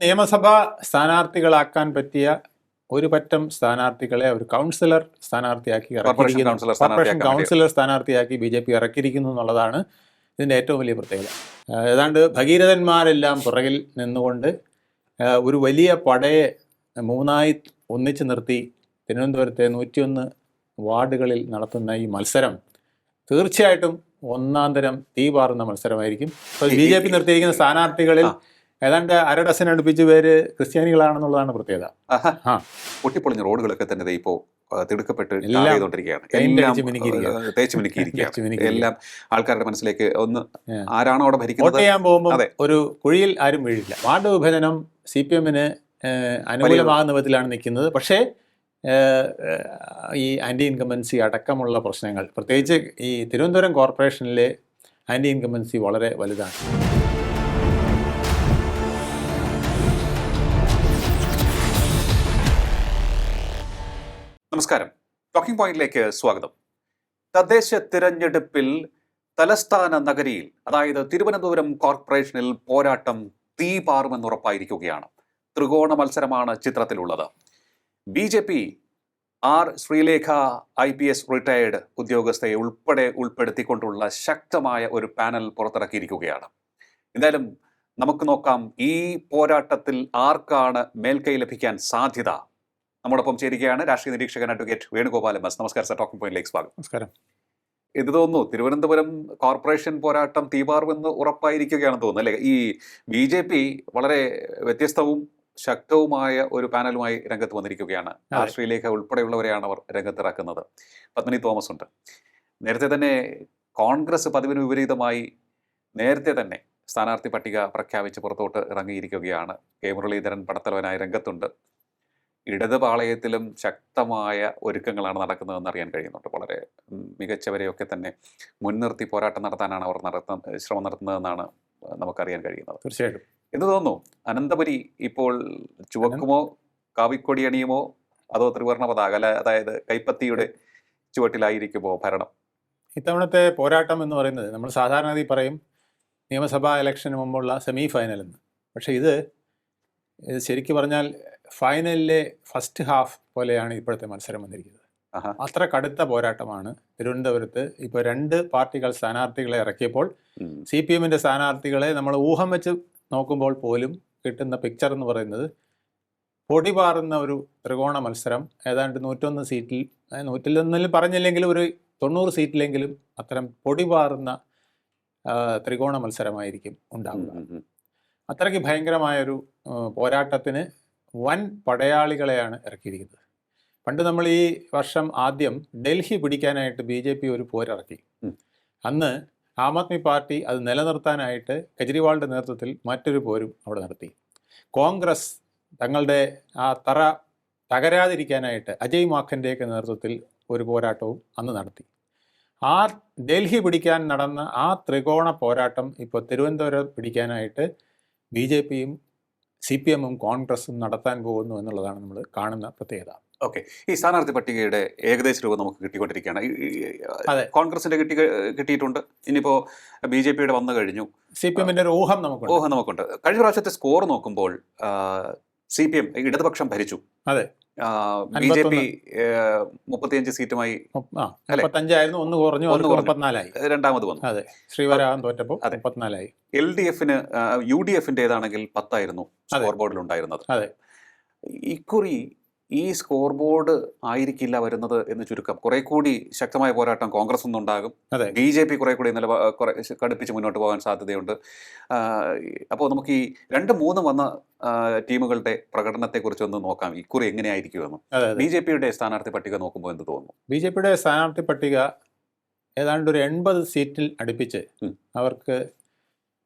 നിയമസഭാ സ്ഥാനാർത്ഥികളാക്കാൻ പറ്റിയ ഒരു പറ്റം സ്ഥാനാർത്ഥികളെ ഒരു കൗൺസിലർ സ്ഥാനാർത്ഥിയാക്കി ഇറക്കിയിരിക്കുന്നു. കൗൺസിലർ സ്ഥാനാർത്ഥിയാക്കി ബി ജെ പി ഇറക്കിയിരിക്കുന്നു എന്നുള്ളതാണ് ഇതിന്റെ ഏറ്റവും വലിയ പ്രത്യേകത. ഏതാണ്ട് ഭഗീരഥന്മാരെല്ലാം പുറകിൽ നിന്നുകൊണ്ട് ഒരു വലിയ പടയെ മൂന്നായി ഒന്നിച്ചു നിർത്തി തിരുവനന്തപുരത്തെ നൂറ്റിയൊന്ന് വാർഡുകളിൽ നടത്തുന്ന ഈ മത്സരം തീർച്ചയായിട്ടും ഒന്നാം തരം തീ പാറുന്ന മത്സരമായിരിക്കും. ബി ജെ പി നിർത്തിയിരിക്കുന്ന സ്ഥാനാർത്ഥികളിൽ. ഏതാണ്ട് അര ഡസൻ അടുപ്പിച്ച് പേര് ക്രിസ്ത്യാനികളാണെന്നുള്ളതാണ് പ്രത്യേകത. പൊട്ടിപ്പൊളിഞ്ഞ റോഡുകളൊക്കെ തന്നെ ദേ ഇപ്പോ ആ, തിടുക്കപ്പെട്ട് ചെയ്തുകൊണ്ടിരിക്കുകയാണ് എല്ലാം. തേച്ച് മിനുക്കിയിരിക്കുകയാണ്. എല്ലാം ആൾക്കാരുടെ മനസ്സിലേക്ക് ഒന്ന് ആരാണോ അവിടെ ഭരിക്കുന്നത്? ചെയ്യാൻ പോകുമ്പോൾ ഒരു കുഴിയിൽ ആരും വീഴില്ല. വാർഡ് വിഭജനം സി പി എമ്മിന് അനുകൂലമാകുന്ന വിധത്തിലാണ് നിൽക്കുന്നത്. പക്ഷേ ഈ ആന്റി ഇൻകമ്പൻസി അടക്കമുള്ള പ്രശ്നങ്ങൾ പ്രത്യേകിച്ച് ഈ തിരുവനന്തപുരം കോർപ്പറേഷനിലെ ആന്റി ഇൻകമ്പൻസി വളരെ വലുതാണ്. നമസ്കാരം. ടോക്കിംഗ് പോയിന്റിലേക്ക് സ്വാഗതം. തദ്ദേശ തിരഞ്ഞെടുപ്പിൽ തലസ്ഥാന നഗരിയിൽ അതായത് തിരുവനന്തപുരം കോർപ്പറേഷനിൽ പോരാട്ടം തീ പാറുമെന്നുറപ്പായിരിക്കുകയാണ് ത്രികോണ മത്സരമാണ് ചിത്രത്തിലുള്ളത്. B J P R Sreelekha I P S retired ഉദ്യോഗസ്ഥയെ ഉൾപ്പെടെ ഉൾപ്പെടുത്തിക്കൊണ്ടുള്ള ശക്തമായ ഒരു പാനൽ പുറത്തിറക്കിയിരിക്കുകയാണ്. എന്തായാലും നമുക്ക് നോക്കാം ഈ പോരാട്ടത്തിൽ ആർക്കാണ് മേൽക്കൈ ലഭിക്കാൻ സാധ്യത നമ്മോടൊപ്പം ചേരുകയാണ് രാഷ്ട്രീയ നിരീക്ഷകൻ അഡ്വക്കേറ്റ് വേണുഗോപാൽ ബസ് നമസ്കാരം സർ. ടോക്കിംഗ് പോയിന്റിലേക്ക് സ്വാഗതം. നമസ്കാരം. ഇത് തോന്നുന്നു തിരുവനന്തപുരം കോർപ്പറേഷൻ പോരാട്ടം തീപാർവെന്ന് ഉറപ്പായിരിക്കുകയാണെന്ന് തോന്നുന്നു അല്ലേ? ഈ ബി ജെ പി വളരെ വ്യത്യസ്തവും ശക്തവുമായ ഒരു പാനലുമായി രംഗത്ത് വന്നിരിക്കുകയാണ്. രാഷ്ട്രീയലേഖ ശ്രീലേഖ ഉൾപ്പെടെയുള്ളവരെയാണ് അവർ രംഗത്തിറക്കുന്നത്. പത്മിനി തോമസ് ഉണ്ട്. നേരത്തെ തന്നെ കോൺഗ്രസ് പതിവിന് വിപരീതമായി നേരത്തെ തന്നെ സ്ഥാനാർത്ഥി പട്ടിക പ്രഖ്യാപിച്ച് പുറത്തോട്ട് ഇറങ്ങിയിരിക്കുകയാണ്. കെ മുരളീധരൻ പടത്തലവനായി രംഗത്തുണ്ട്. ഇടത് പാളയത്തിലും ശക്തമായ ഒരുക്കങ്ങളാണ് നടക്കുന്നതെന്ന് അറിയാൻ കഴിയുന്നുണ്ട്. വളരെ മികച്ചവരെയൊക്കെ തന്നെ മുൻനിർത്തി പോരാട്ടം നടത്താനാണ് അവർ നടത്ത ശ്രമം നടത്തുന്നതെന്നാണ് നമുക്കറിയാൻ കഴിയുന്നത്. തീർച്ചയായിട്ടും. എന്ന് തോന്നുന്നു അനന്തപുരി ഇപ്പോൾ ചുവക്കുമോ കാവിക്കൊടി അണിയുമോ അതോ ത്രിവർണ പതാക അല്ല അതായത് കൈപ്പത്തിയുടെ ചുവട്ടിലായിരിക്കുമോ ഭരണം? ഇത്തവണത്തെ പോരാട്ടം എന്ന് പറയുന്നത് നമ്മൾ സാധാരണഗതി പറയും നിയമസഭാ ഇലക്ഷന് മുമ്പുള്ള സെമി ഫൈനൽ എന്ന് പക്ഷേ ഇത് ശരിക്കു പറഞ്ഞാൽ ഫൈനലിലെ ഫസ്റ്റ് ഹാഫ് പോലെയാണ് ഇപ്പോഴത്തെ മത്സരം വന്നിരിക്കുന്നത്. അത്ര കടുത്ത പോരാട്ടമാണ് തിരുവനന്തപുരത്ത് ഇപ്പോൾ രണ്ട് പാർട്ടികൾ സ്ഥാനാർത്ഥികളെ ഇറക്കിയപ്പോൾ. സി പി എമ്മിന്റെ സ്ഥാനാർത്ഥികളെ നമ്മൾ ഊഹം വെച്ച് നോക്കുമ്പോൾ പോലും കിട്ടുന്ന പിക്ചർ എന്ന് പറയുന്നത് പൊടി പാറുന്ന ഒരു ത്രികോണ മത്സരം ഏതാണ്ട് നൂറ്റൊന്ന് സീറ്റിൽ നൂറ്റിൽ നൂറ്റിലൊന്നിൽ പറഞ്ഞില്ലെങ്കിലും ഒരു തൊണ്ണൂറ് സീറ്റിലെങ്കിലും അത്തരം പൊടി പാറുന്ന ത്രികോണ മത്സരമായിരിക്കും ഉണ്ടാകുന്നത് ഉണ്ടാവുക. അത്രയ്ക്ക് ഭയങ്കരമായൊരു പോരാട്ടത്തിന് വൻ പടയാളികളെയാണ് ഇറക്കിയിരിക്കുന്നത്. പണ്ട് നമ്മൾ ഈ വർഷം ആദ്യം ഡൽഹി പിടിക്കാനായിട്ട് ബി ജെ പി ഒരു പോരിറക്കി. അന്ന് ആം ആദ്മി പാർട്ടി അത് നിലനിർത്താനായിട്ട് കെജ്രിവാളിന്റെ നേതൃത്വത്തിൽ മറ്റൊരു പോരും അവിടെ നടത്തി. കോൺഗ്രസ് തങ്ങളുടെ ആ തറ തകരാതിരിക്കാനായിട്ട് അജയ് മാഖന്റെയൊക്കെ നേതൃത്വത്തിൽ ഒരു പോരാട്ടവും അന്ന് നടത്തി. ആ ഡൽഹി പിടിക്കാൻ നടന്ന ആ ത്രികോണ പോരാട്ടം ഇപ്പോൾ തിരുവനന്തപുരം പിടിക്കാനായിട്ട് ബി ജെ പിയും സി പി എമ്മും കോൺഗ്രസും നടത്താൻ പോകുന്നു എന്നുള്ളതാണ് നമ്മൾ കാണുന്ന പ്രത്യേകത. ഓക്കെ. ഈ സ്ഥാനാർത്ഥി പട്ടികയുടെ ഏകദേശ രൂപം നമുക്ക് കിട്ടിക്കൊണ്ടിരിക്കുകയാണ്. അതെ. കോൺഗ്രസിന്റെ കിട്ടി കിട്ടിയിട്ടുണ്ട്. ഇനിയിപ്പോ ബി ജെ പിയുടെ വന്നു കഴിഞ്ഞു. സി പി എമ്മിന്റെ ഒരു ഊഹം നമുക്ക് ഊഹം നമുക്കുണ്ട്. കഴിഞ്ഞ പ്രാവശ്യത്തെ സ്കോർ നോക്കുമ്പോൾ സി പി എം ഇടതുപക്ഷം ഭരിച്ചു. അതെ. ബി ജെ പി മുപ്പത്തിയഞ്ച് സീറ്റുമായി? മുപ്പത്തഞ്ചായിരുന്നു. ഒന്ന് കുറഞ്ഞു. ഒന്ന് മുപ്പത്തിനാലായി. രണ്ടാമത് വന്നു. അതെ. ശ്രീവരാഹം തോറ്റപ്പോൾ. മുപ്പത്തിനാലായി. എൽ ഡി എഫിന് യു ഡി എഫിന്റെതാണെങ്കിൽ പത്തായിരുന്നു സ്കോർ ബോർഡിൽ ഉണ്ടായിരുന്നത് അതെ. ഇക്കുറി ഈ സ്കോർ ബോർഡ് ആയിരിക്കില്ല വരുന്നത് എന്ന് ചുരുക്കം. കുറെ കൂടി ശക്തമായ പോരാട്ടം കോൺഗ്രസ് നിന്നുണ്ടാകും. അതെ. ബി ജെ പി കുറെ കൂടി നിലപാ കടുപ്പിച്ച് മുന്നോട്ട് പോകാൻ സാധ്യതയുണ്ട്. അപ്പോൾ നമുക്ക് ഈ രണ്ട് മൂന്ന് വന്ന ടീമുകളുടെ പ്രകടനത്തെക്കുറിച്ച് ഒന്ന് നോക്കാം ഇക്കുറി എങ്ങനെയായിരിക്കുമെന്ന്. ബി ജെ പിയുടെ സ്ഥാനാർത്ഥി പട്ടിക നോക്കുമ്പോൾ എന്ത് തോന്നുന്നു? ബി ജെ പിയുടെ സ്ഥാനാർത്ഥി പട്ടിക ഏതാണ്ട് ഒരു എൺപത് സീറ്റിൽ അടുപ്പിച്ച് അവർക്ക്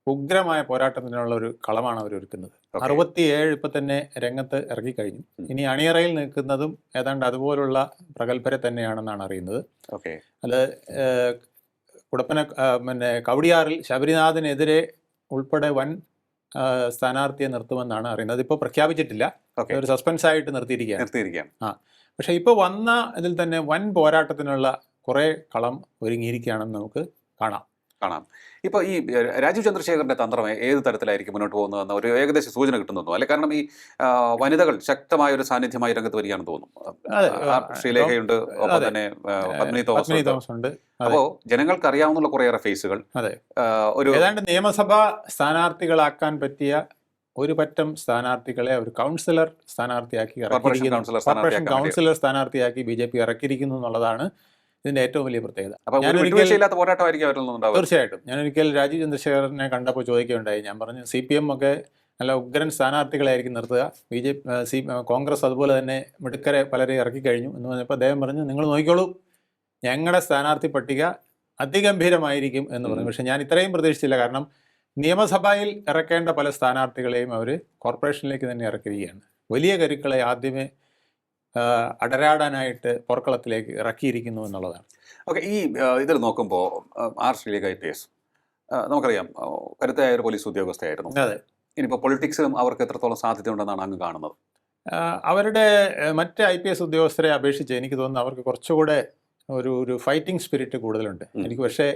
ഉഗ്രമായ പോരാട്ടത്തിനുള്ള ഒരു കളമാണ് അവർ ഒരുക്കുന്നത്. അറുപത്തിയേഴ് ഇപ്പം തന്നെ രംഗത്ത് ഇറങ്ങിക്കഴിഞ്ഞു. ഇനി അണിയറയിൽ നിൽക്കുന്നതും ഏതാണ്ട് അതുപോലുള്ള പ്രഗത്ഭരെ തന്നെയാണെന്നാണ് അറിയുന്നത്. ഓക്കെ. അത് കുടപ്പന പിന്നെ കവടിയാറിൽ ശബരിനാഥിനെതിരെ ഉൾപ്പെടെ വൻ ആ, സ്ഥാനാർത്ഥിയെ നിർത്തുമെന്നാണ് അറിയുന്നത്. ഇപ്പോൾ പ്രഖ്യാപിച്ചിട്ടില്ല. ഒരു സസ്പെൻസ് ആയിട്ട് നിർത്തിയിരിക്കുകയാണ്. നിർത്തിയിരിക്കുകയാണ്. പക്ഷെ ഇപ്പോൾ വന്ന ഇതിൽ തന്നെ വൻ പോരാട്ടത്തിനുള്ള കുറേ കളം ഒരുങ്ങിയിരിക്കുകയാണെന്ന് നമുക്ക് കാണാം. കാണാം. ഇപ്പോൾ ഈ രാജീവ് ചന്ദ്രശേഖറിന്റെ തന്ത്രം ഏത് തരത്തിലായിരിക്കും മുന്നോട്ട് പോകുന്നതെന്ന് ഒരു ഏകദേശ സൂചന കിട്ടുന്നു അല്ലെ? കാരണം ഈ വനിതകൾ ശക്തമായ ഒരു സാന്നിധ്യമായി രംഗത്ത് വരികയാണെന്ന് തോന്നുന്നു. ശ്രീലേഖയുണ്ട് ഒപ്പം. തന്നെ പത്മിനി തോമസ് ഉണ്ട്. അപ്പോ ജനങ്ങൾക്ക് അറിയാവുന്ന കുറേയേറെ ഫേസുകൾ. ഒരു ഏതാണ്ട് നിയമസഭാ സ്ഥാനാർത്ഥികളാക്കാൻ പറ്റിയ ഒരു പറ്റം സ്ഥാനാർത്ഥികളെ ഒരു കൗൺസിലർ സ്ഥാനാർത്ഥിയാക്കി ഇറക്കിയിരിക്കുന്നു. കോർപ്പറേഷൻ കൗൺസിലർ സ്ഥാനാർത്ഥിയാക്കി ബി ജെ പി ഇറക്കിയിരിക്കുന്നു എന്നുള്ളതാണ് ഇതിന്റെ ഏറ്റവും വലിയ പ്രത്യേകത. തീർച്ചയായിട്ടും. ഞാൻ ഒരിക്കൽ രാജീവ് ചന്ദ്രശേഖരനെ കണ്ടപ്പോൾ ചോദിക്കുകയുണ്ടായി. ഞാൻ പറഞ്ഞു സി പി എം ഒക്കെ നല്ല ഉഗ്രൻ സ്ഥാനാർത്ഥികളായിരിക്കും നിർത്തുക. ബി ജെ സി കോൺഗ്രസ് അതുപോലെ തന്നെ മിടുക്കരെ പലരെ ഇറക്കി കഴിഞ്ഞു. എന്ന് പറഞ്ഞപ്പോൾ അദ്ദേഹം പറഞ്ഞു നിങ്ങൾ നോക്കിക്കോളൂ. ഞങ്ങളുടെ സ്ഥാനാർത്ഥി പട്ടിക അതിഗംഭീരമായിരിക്കും എന്ന് പറഞ്ഞു. പക്ഷേ ഞാൻ ഇത്രയും പ്രതീക്ഷിച്ചില്ല. കാരണം നിയമസഭയിൽ ഇറക്കേണ്ട പല സ്ഥാനാർത്ഥികളെയും അവർ കോർപ്പറേഷനിലേക്ക് തന്നെ ഇറക്കിയിരിക്കുകയാണ്. വലിയ കരുക്കളെ ആദ്യമേ അടരാടാനായിട്ട് പോർക്കളത്തിലേക്ക് ഇറക്കിയിരിക്കുന്നു എന്നുള്ളതാണ്. ഓക്കെ ഈ ഇതിൽ നോക്കുമ്പോൾ R Sreelekha I P S നമുക്കറിയാം കരുത്തായ കരുത്തയായ ഒരു പോലീസ് ഉദ്യോഗസ്ഥയായിരുന്നു. അതെ. ഇനിയിപ്പോൾ പൊളിറ്റിക്സിലും അവർക്ക് എത്രത്തോളം സാധ്യതയുണ്ടെന്നാണ് അങ്ങ് കാണുന്നത്? അവരുടെ മറ്റ് ഐ പി എസ് ഉദ്യോഗസ്ഥരെ അപേക്ഷിച്ച് എനിക്ക് തോന്നുന്നു അവർക്ക് കുറച്ചുകൂടെ ഒരു ഒരു ഫൈറ്റിംഗ് സ്പിരിറ്റ് കൂടുതലുണ്ട്. എനിക്ക് പക്ഷേ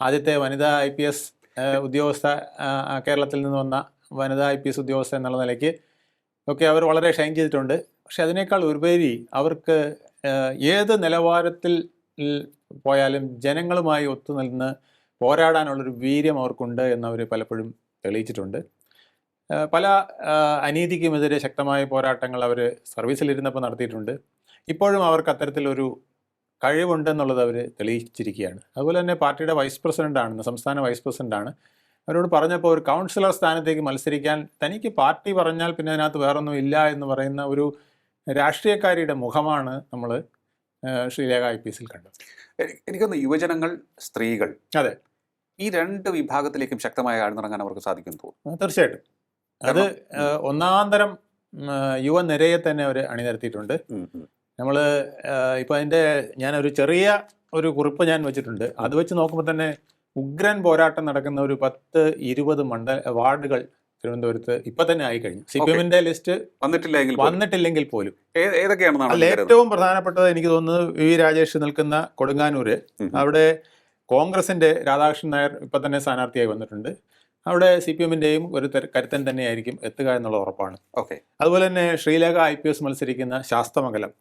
ആദ്യത്തെ വനിതാ ഐ പി എസ് ഉദ്യോഗസ്ഥ കേരളത്തിൽ നിന്ന് വന്ന വനിതാ ഐ പി എസ് ഉദ്യോഗസ്ഥ എന്നുള്ള നിലയ്ക്ക് ഒക്കെ അവർ വളരെ ഷൈൻ ചെയ്തിട്ടുണ്ട്. പക്ഷെ അതിനേക്കാൾ ഉപരി അവർക്ക് ഏത് നിലവാരത്തിൽ പോയാലും ജനങ്ങളുമായി ഒത്തുനിന്ന് പോരാടാനുള്ളൊരു വീര്യം അവർക്കുണ്ട് എന്നവർ പലപ്പോഴും തെളിയിച്ചിട്ടുണ്ട്. പല അനീതിക്കുമെതിരെ ശക്തമായ പോരാട്ടങ്ങൾ അവർ സർവീസിലിരുന്നപ്പോൾ നടത്തിയിട്ടുണ്ട്. ഇപ്പോഴും അവർക്ക് അത്തരത്തിലൊരു കഴിവുണ്ടെന്നുള്ളത് അവർ തെളിയിച്ചിരിക്കുകയാണ്. അതുപോലെ തന്നെ പാർട്ടിയുടെ വൈസ് പ്രസിഡന്റാണ് സംസ്ഥാന വൈസ് പ്രസിഡന്റാണ് അവരോട് പറഞ്ഞപ്പോൾ ഒരു കൗൺസിലർ സ്ഥാനത്തേക്ക് മത്സരിക്കാൻ തനിക്ക് പാർട്ടി പറഞ്ഞാൽ പിന്നെ അതിനകത്ത് വേറൊന്നും ഇല്ല എന്ന് പറയുന്ന ഒരു രാഷ്ട്രീയക്കാരിയുടെ മുഖമാണ് നമ്മൾ ശ്രീലേഖ ഐ പി എസിൽ കണ്ടത്. എനിക്കൊന്ന് യുവജനങ്ങൾ സ്ത്രീകൾ അതെ. ഈ രണ്ട് വിഭാഗത്തിലേക്കും ശക്തമായി ആഴ്ന്നിറങ്ങാൻ അവർക്ക് സാധിക്കും തോന്നുന്നു. തീർച്ചയായിട്ടും. അത് ഒന്നാം തരം യുവനിരയെ തന്നെ അവർ അണിനിരത്തിയിട്ടുണ്ട്. നമ്മൾ ഇപ്പോൾ അതിന്റെ ഞാനൊരു ചെറിയ ഒരു കുറിപ്പ് ഞാൻ വെച്ചിട്ടുണ്ട്. അത് വെച്ച് നോക്കുമ്പോൾ തന്നെ ഉഗ്രൻ പോരാട്ടം നടക്കുന്ന ഒരു പത്ത് ഇരുപത് മണ്ഡല വാർഡുകൾ തിരുവനന്തപുരത്ത് ഇപ്പൊ തന്നെ ആയി കഴിഞ്ഞു. സി പി എമ്മിന്റെ ലിസ്റ്റ് വന്നിട്ടില്ലെങ്കിൽ വന്നിട്ടില്ലെങ്കിൽ പോലും. ഏതൊക്കെയാണ് കരുതുന്നത്? ഏറ്റവും പ്രധാനപ്പെട്ടത് എനിക്ക് തോന്നുന്നത് വി വി രാജേഷ് നിൽക്കുന്ന കൊടുങ്ങാനൂര്. അവിടെ കോൺഗ്രസിന്റെ രാധാകൃഷ്ണൻ നായർ ഇപ്പൊ തന്നെ സ്ഥാനാർത്ഥിയായി വന്നിട്ടുണ്ട്. അവിടെ സി പി എമ്മിന്റെയും ഒരു കരുത്തൻ തന്നെയായിരിക്കും എത്തുക എന്നുള്ള ഉറപ്പാണ്. ഓക്കെ. അതുപോലെ തന്നെ ശ്രീലേഖ ഐ പി എസ് മത്സരിക്കുന്ന ശാസ്തമംഗലം.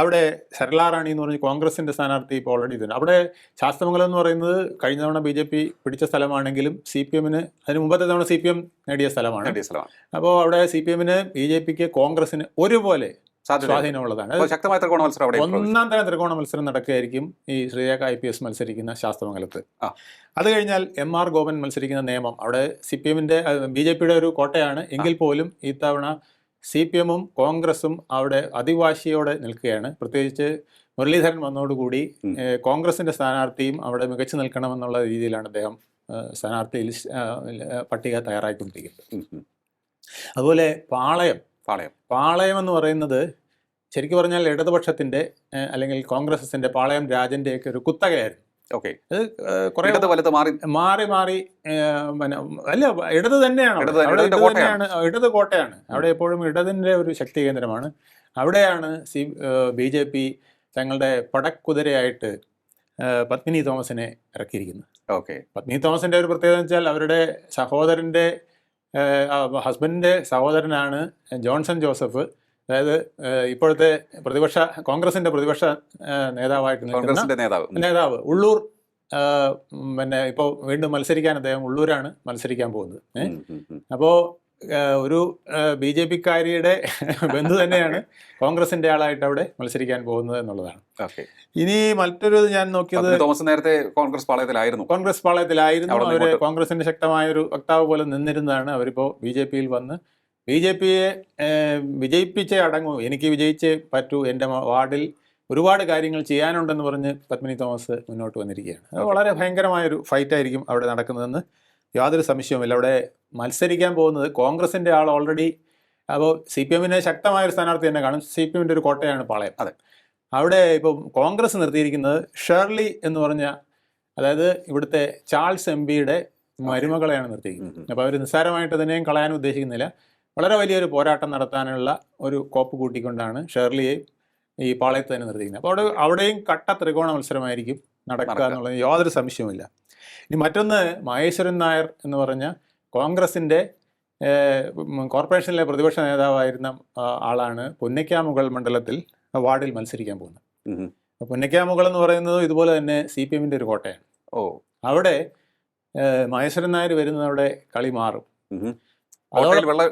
അവിടെ സരളാറാണി എന്ന് പറഞ്ഞ് കോൺഗ്രസിന്റെ സ്ഥാനാർത്ഥി ഇപ്പോൾ ഓൾറെഡി ഇതുണ്ട്. അവിടെ ശാസ്തമംഗലം എന്ന് പറയുന്നത് കഴിഞ്ഞ തവണ ബി ജെ പി പിടിച്ച സ്ഥലമാണെങ്കിലും സി പി എമ്മിന് അതിന് മുമ്പത്തെ തവണ സി പി എം നേടിയ സ്ഥലമാണ്. നേടിയ സ്ഥലമാണ്. അപ്പോൾ അവിടെ സി പി എമ്മിന് ബി ജെ പിക്ക് കോൺഗ്രസിന് ഒരുപോലെ സ്വാധീനമുള്ളതാണ്. ശക്തമായ ത്രികോണ മത്സരം അവിടെ ഒന്നാം തരം ത്രികോണ മത്സരം നടക്കുകയായിരിക്കും ഈ ശ്രീരേഖ ഐ പി എസ് മത്സരിക്കുന്ന ശാസ്ത്രമംഗലത്ത്. അത് കഴിഞ്ഞാൽ എം ആർ ഗോപൻ മത്സരിക്കുന്ന നിയമം. അവിടെ സി പി എമ്മിന്റെ ബി ജെ പിയുടെ ഒരു കോട്ടയാണ്. എങ്കിൽ പോലും ഇത്തവണ സി പി എമ്മും കോൺഗ്രസും അവിടെ അതിവാശിയോടെ നിൽക്കുകയാണ്. പ്രത്യേകിച്ച് മുരളീധരൻ വന്നതോടുകൂടി കോൺഗ്രസിന്റെ കോൺഗ്രസിന്റെ സ്ഥാനാർത്ഥിയും അവിടെ മികച്ചു നിൽക്കണമെന്നുള്ള രീതിയിലാണ് അദ്ദേഹം സ്ഥാനാർത്ഥി പട്ടിക തയ്യാറായിക്കൊണ്ടിരിക്കുന്നത്. അതുപോലെ പാളയം. പാളയം. പാളയം എന്ന് പറയുന്നത് ശരിക്കും പറഞ്ഞാൽ ഇടതുപക്ഷത്തിന്റെ അല്ലെങ്കിൽ കോൺഗ്രസിന്റെ പാളയം രാജന്റെയൊക്കെ ഒരു കുത്തകയായിരുന്നു. ഓക്കെ. കുറെ ഇടത് വലത് മാറി. മാറി മാറി പിന്നെ അല്ല ഇടത് തന്നെയാണ്. ഇടത് കോട്ടയാണ്. തന്നെയാണ് ഇടത് കോട്ടയാണ്. അവിടെ എപ്പോഴും ഇടതിന്റെ ഒരു ശക്തി കേന്ദ്രമാണ്. അവിടെയാണ് സി ബി ജെ പി തങ്ങളുടെ പടക്കുതിരയായിട്ട് പത്മിനി തോമസിനെ ഇറക്കിയിരിക്കുന്നത്. ഓക്കെ. പത്മിനി തോമസിന്റെ ഒരു പ്രത്യേകത എന്ന് വെച്ചാൽ അവരുടെ സഹോദരന്റെ ഹസ്ബൻഡിന്റെ സഹോദരനാണ് ജോൺസൺ ജോസഫ്. അതായത് ഇപ്പോഴത്തെ പ്രതിപക്ഷ കോൺഗ്രസിന്റെ പ്രതിപക്ഷ നേതാവായിട്ട് കോൺഗ്രസിന്റെ നേതാവ്. നേതാവ് ഉള്ളൂർ പിന്നെ ഇപ്പോൾ വീണ്ടും മത്സരിക്കാൻ അദ്ദേഹം ഉള്ളൂരാണ് മത്സരിക്കാൻ പോകുന്നത്. അപ്പോൾ ഒരു ബി ജെ പിക്കാരിയുടെ ബന്ധു തന്നെയാണ് കോൺഗ്രസിന്റെ ആളായിട്ട് അവിടെ മത്സരിക്കാൻ പോകുന്നത് എന്നുള്ളതാണ്. ഇനി മറ്റൊരു ഞാൻ നോക്കിയത് തോമസ് നേരത്തെ കോൺഗ്രസ് പാളയത്തിലായിരുന്നു. കോൺഗ്രസ് പാളയത്തിലായിരുന്നു. അവർ കോൺഗ്രസിന്റെ ശക്തമായ ഒരു വക്താവ് പോലെ നിന്നിരുന്നതാണ്. അവരിപ്പോ ബി ജെ പിയിൽ വന്ന് ബി ജെ പിയെ വിജയിപ്പിച്ചേ അടങ്ങൂ. എനിക്ക് വിജയിച്ചേ പറ്റൂ. എന്റെ വാർഡിൽ ഒരുപാട് കാര്യങ്ങൾ ചെയ്യാനുണ്ടെന്ന് പറഞ്ഞ് പത്മിനി തോമസ് മുന്നോട്ട് വന്നിരിക്കുകയാണ്. അത്. വളരെ ഭയങ്കരമായൊരു ഫൈറ്റായിരിക്കും അവിടെ നടക്കുന്നതെന്ന് യാതൊരു സംശയവുമില്ല. അവിടെ മത്സരിക്കാൻ പോകുന്നത് കോൺഗ്രസിന്റെ ആൾ ഓൾറെഡി അപ്പോൾ സി പി എമ്മിനെ ശക്തമായൊരു സ്ഥാനാർത്ഥി തന്നെ കാണും. സി പി എമ്മിന്റെ ഒരു കോട്ടയാണ് പാളയം. അതെ. അവിടെ ഇപ്പം കോൺഗ്രസ് നിർത്തിയിരിക്കുന്നത് ഷേർലി എന്ന് പറഞ്ഞ അതായത് ഇവിടുത്തെ ചാൾസ് എം പിയുടെ മരുമകളെയാണ് നിർത്തിയിരിക്കുന്നത്. അപ്പോൾ അവർ നിസ്സാരമായിട്ട് അതിനെയും കളയാൻ ഉദ്ദേശിക്കുന്നില്ല. വളരെ വലിയൊരു പോരാട്ടം നടത്താനുള്ള ഒരു കോപ്പ് കൂട്ടിക്കൊണ്ടാണ് ഷേർലിയെ ഈ പാളയത്ത് തന്നെ നിർത്തിയിരിക്കുന്നത്. അപ്പോൾ അവിടെ അവിടെയും കട്ട ത്രികോണ മത്സരമായിരിക്കും നടക്കുക. എന്നുള്ളത് യാതൊരു സംശയവുമില്ല. ഇനി മറ്റൊന്ന് മഹേശ്വരൻ നായർ എന്ന് പറഞ്ഞ കോൺഗ്രസിന്റെ കോർപ്പറേഷനിലെ പ്രതിപക്ഷ നേതാവായിരുന്ന ആളാണ് പുന്നയ്ക്കാമുകൾ മണ്ഡലത്തിൽ വാർഡിൽ മത്സരിക്കാൻ പോകുന്നത്. പുന്നയ്ക്കാമുകൾ എന്ന് പറയുന്നത് ഇതുപോലെ തന്നെ സി പി എമ്മിന്റെ ഒരു കോട്ടയാണ്. ഓ. അവിടെ മഹേശ്വരൻ നായർ വരുന്നതവിടെ കളി മാറും.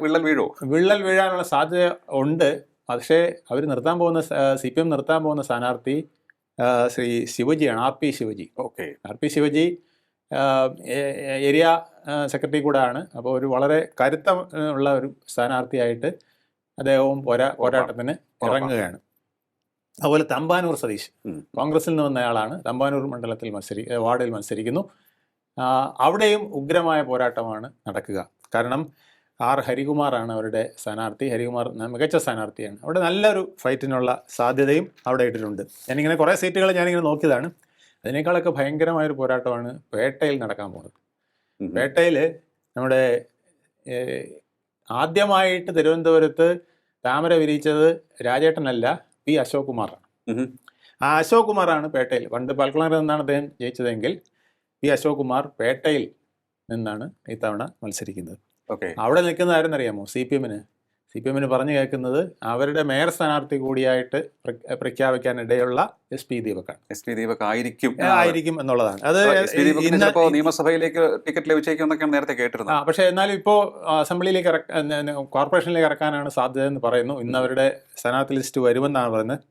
വിള്ളൽ വീഴോ വിള്ളൽ വീഴാനുള്ള സാധ്യത ഉണ്ട്. പക്ഷേ അവർ നിർത്താൻ പോകുന്ന സി പി എം നിർത്താൻ പോകുന്ന സ്ഥാനാർത്ഥി Sree ശിവജിയാണ് R P Sivaji. Okay. R P Sivaji area secretary കൂടാണ് അപ്പോൾ ഒരു വളരെ കരുത്തം ഉള്ള ഒരു സ്ഥാനാർത്ഥിയായിട്ട് അദ്ദേഹവും പോരാ പോരാട്ടത്തിന് ഇറങ്ങുകയാണ്. അതുപോലെ തമ്പാനൂർ സതീഷ് കോൺഗ്രസിൽ നിന്ന് വന്നയാളാണ്. തമ്പാനൂർ മണ്ഡലത്തിൽ മത്സരി വാർഡിൽ മത്സരിക്കുന്നു. അവിടെയും ഉഗ്രമായ പോരാട്ടമാണ് നടക്കുക. കാരണം ആർ ഹരികുമാറാണ് അവരുടെ സ്ഥാനാർത്ഥി. ഹരികുമാർ മികച്ച സ്ഥാനാർത്ഥിയാണ്. അവിടെ നല്ലൊരു ഫൈറ്റിനുള്ള സാധ്യതയും അവിടെ ഇട്ടിട്ടുണ്ട്. ഞാനിങ്ങനെ കുറേ സീറ്റുകൾ ഞാനിങ്ങനെ നോക്കിയതാണ്. അതിനേക്കാളൊക്കെ ഭയങ്കരമായൊരു പോരാട്ടമാണ് പേട്ടയിൽ നടക്കാൻ പോകുന്നത്. പേട്ടയിൽ നമ്മുടെ ആദ്യമായിട്ട് തിരുവനന്തപുരത്ത് താമര വിരിയിച്ചത് രാജേട്ടനല്ല പി അശോക് കുമാറാണ്. ആ അശോക് കുമാറാണ് പേട്ടയിൽ. പണ്ട് പൽക്കുളറിൽ നിന്നാണ് അദ്ദേഹം ജയിച്ചതെങ്കിൽ പി അശോക് കുമാർ പേട്ടയിൽ നിന്നാണ് ഇത്തവണ മത്സരിക്കുന്നത്. അവിടെ നിൽക്കുന്ന ആരെന്നറിയാമോ? സി പി എമ്മിന്. സി പി എമ്മിന് പറഞ്ഞു കേൾക്കുന്നത് അവരുടെ മേയർ സ്ഥാനാർത്ഥി കൂടിയായിട്ട് പ്രഖ്യാപിക്കാൻ പ്രഖ്യാപിക്കാനിടയുള്ള എസ് പി ദീപക്കാണ്. എസ് പി ദീപക് ആയിരിക്കും ആയിരിക്കും എന്നുള്ളതാണ്. അത് നിയമസഭയിലേക്ക് ടിക്കറ്റ് ലഭിച്ചേക്കും എന്നൊക്കെ നേരത്തെ കേട്ടിരുന്നത്. ആ പക്ഷേ എന്നാലും ഇപ്പോൾ അസംബ്ലിയിലേക്ക് കോർപ്പറേഷനിലേക്ക് ഇറക്കാനാണ് സാധ്യത എന്ന് പറയുന്നു. ഇന്ന് അവരുടെ സ്ഥാനാർത്ഥി ലിസ്റ്റ് വരുമെന്നാണ് പറയുന്നത്.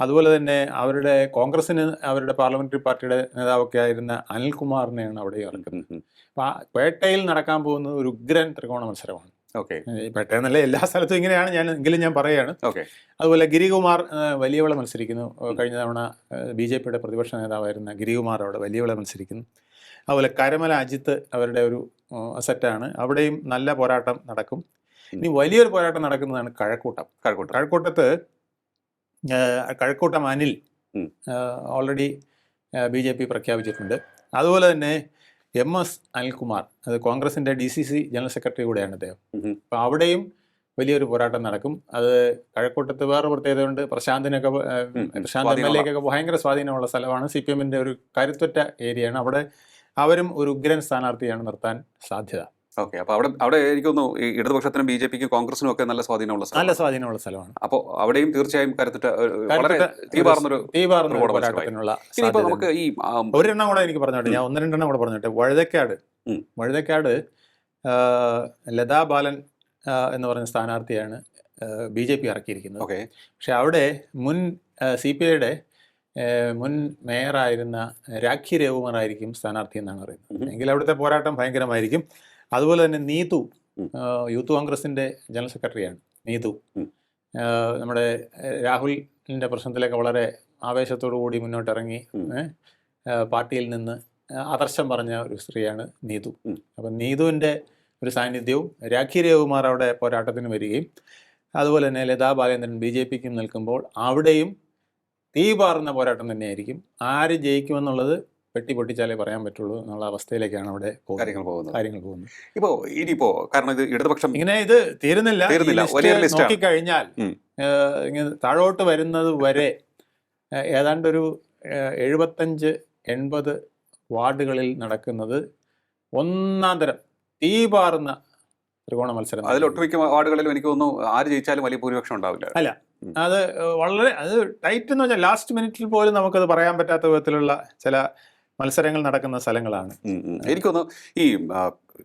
അതുപോലെ തന്നെ അവരുടെ കോൺഗ്രസിന് അവരുടെ പാർലമെന്ററി പാർട്ടിയുടെ നേതാവൊക്കെ ആയിരുന്ന അനിൽകുമാറിനെയാണ് അവിടെ ഇറക്കുന്നത്. ഉം. അപ്പോൾ ആ പേട്ടയിൽ നടക്കാൻ പോകുന്നത് ഒരു ഉഗ്രൻ ത്രികോണ മത്സരമാണ്. ഓക്കെ. ഈ പേട്ടയെന്നല്ല എല്ലാ സ്ഥലത്തും ഇങ്ങനെയാണ് ഞാൻ എങ്കിലും ഞാൻ പറയുകയാണ് ഓക്കെ. അതുപോലെ ഗിരികുമാർ വലിയവിള മത്സരിക്കുന്നു. കഴിഞ്ഞ തവണ ബി ജെ പിയുടെ പ്രതിപക്ഷ നേതാവായിരുന്ന ഗിരികുമാർ അവിടെ വലിയവിള മത്സരിക്കുന്നു. അതുപോലെ കരമല അജിത്ത് അവരുടെ ഒരു അസറ്റാണ് അവിടെയും നല്ല പോരാട്ടം നടക്കും. ഇനി വലിയൊരു പോരാട്ടം നടക്കുന്നതാണ് Kazhakkoottam. Kazhakkoottam. കഴക്കൂട്ടത്ത് Kazhakkoottam Anil already B J P പ്രഖ്യാപിച്ചിട്ടുണ്ട്. അതുപോലെ തന്നെ എം എസ് അനിൽകുമാർ അത് കോൺഗ്രസിന്റെ D C C general secretary കൂടെയാണ് അദ്ദേഹം. അപ്പോൾ അവിടെയും വലിയൊരു പോരാട്ടം നടക്കും. അത് കഴക്കൂട്ടത്ത് വേറെ പ്രത്യേകതയുണ്ട് പ്രശാന്തിനൊക്കെ. Prashanth M L. എക്കൊക്കെ ഭയങ്കര സ്വാധീനമുള്ള സ്ഥലമാണ്. സി പി എമ്മിന്റെ ഒരു കരുത്തുറ്റ ഏരിയയാണ്. അവിടെ അവരും ഒരു ഉഗ്രൻ സ്ഥാനാർത്ഥിയാണ് നിർത്താൻ സാധ്യത. ഓക്കെ അപ്പൊ അവിടെ അവിടെ എനിക്ക് തോന്നുന്നു ഈ ഇടതുപക്ഷത്തിനും ബി ജെ പിക്കും കോൺഗ്രസിനും ഒക്കെ നല്ല സ്വാധീനമുള്ള നല്ല സ്വാധീനമുള്ള സ്ഥലമാണ്. അപ്പോൾ അവിടെയും തീർച്ചയായും കരുത്തിട്ട് വളരെ തീപാർന്നൊരു പോരാട്ടത്തിനുള്ള നമുക്ക് ഈ ഒരെണ്ണം കൂടെ എനിക്ക് പറഞ്ഞോട്ടെ ഞാൻ ഒന്ന് രണ്ടെണ്ണം കൂടെ പറഞ്ഞോട്ടെ വഴുതക്കാട്. വഴുതക്കാട് ലതാ ബാലൻ എന്ന് പറഞ്ഞ സ്ഥാനാർത്ഥിയാണ് ബി ജെ പി ഇറക്കിയിരിക്കുന്നത്. ഓക്കെ. പക്ഷെ അവിടെ മുൻ സി പി ഐയുടെ മുൻ മേയറായിരുന്ന രാഖി രവികുമാർ ആയിരിക്കും സ്ഥാനാർത്ഥി എന്നാണ് പറയുന്നത്. എങ്കിൽ അവിടുത്തെ പോരാട്ടം ഭയങ്കരമായിരിക്കും. അതുപോലെ തന്നെ നീതു. യൂത്ത് കോൺഗ്രസിന്റെ ജനറൽ സെക്രട്ടറിയാണ്. നീതു. നമ്മുടെ രാഹുലിന്റെ രാഹുലിന്റെ പ്രശ്നത്തിലൊക്കെ വളരെ ആവേശത്തോടു കൂടി മുന്നോട്ടിറങ്ങി പാർട്ടിയിൽ നിന്ന് ആദർശം പറഞ്ഞ ഒരു സ്ത്രീയാണ് നീതു. അപ്പം നീതുവിന്റെ ഒരു സാന്നിധ്യവും രാഖി രവികുമാർ അവിടെ പോരാട്ടത്തിന് വരികയും അതുപോലെ തന്നെ ലതാ ബാലേന്ദ്രൻ ബി ജെ പിക്കും നിൽക്കുമ്പോൾ അവിടെയും തീ പാറുന്ന പോരാട്ടം തന്നെയായിരിക്കും. ആര് ജയിക്കുമെന്നുള്ളത് വെട്ടി പൊട്ടിച്ചാലേ പറയാൻ പറ്റുള്ളൂ എന്നുള്ള അവസ്ഥയിലേക്കാണ് അവിടെ കാര്യങ്ങൾ പോകുന്നത്. കാര്യങ്ങൾ പോകുന്നത്. ഇപ്പോ ഇനിയിപ്പോ കാരണം ഇത് ഇടതുപക്ഷം ഇങ്ങനെ ഇത് തീരുന്നില്ല. നോക്കിക്കഴിഞ്ഞാൽ ഇങ്ങനെ താഴോട്ട് വരുന്നത് വരെ ഏതാണ്ടൊരു എഴുപത്തഞ്ച് എൺപത് വാർഡുകളിൽ നടക്കുന്നത് ഒന്നാം തരം തീ പാറുന്ന ത്രികോണ മത്സരം അതിൽ ഒട്ടുമിക്ക വാർഡുകളിലും എനിക്ക് തോന്നുന്നു ആര് ജയിച്ചാലും വലിയ ഭൂരിപക്ഷം ഉണ്ടാവില്ല. അല്ല അത് വളരെ അത് ടൈറ്റ് എന്ന് വെച്ചാൽ ലാസ്റ്റ് മിനിറ്റിൽ പോലും നമുക്കത് പറയാൻ പറ്റാത്ത വിധത്തിലുള്ള ചില മത്സരങ്ങൾ നടക്കുന്ന സ്ഥലങ്ങളാണ്. ഉം, ഉം. എനിക്ക് തോന്നുന്നു ഈ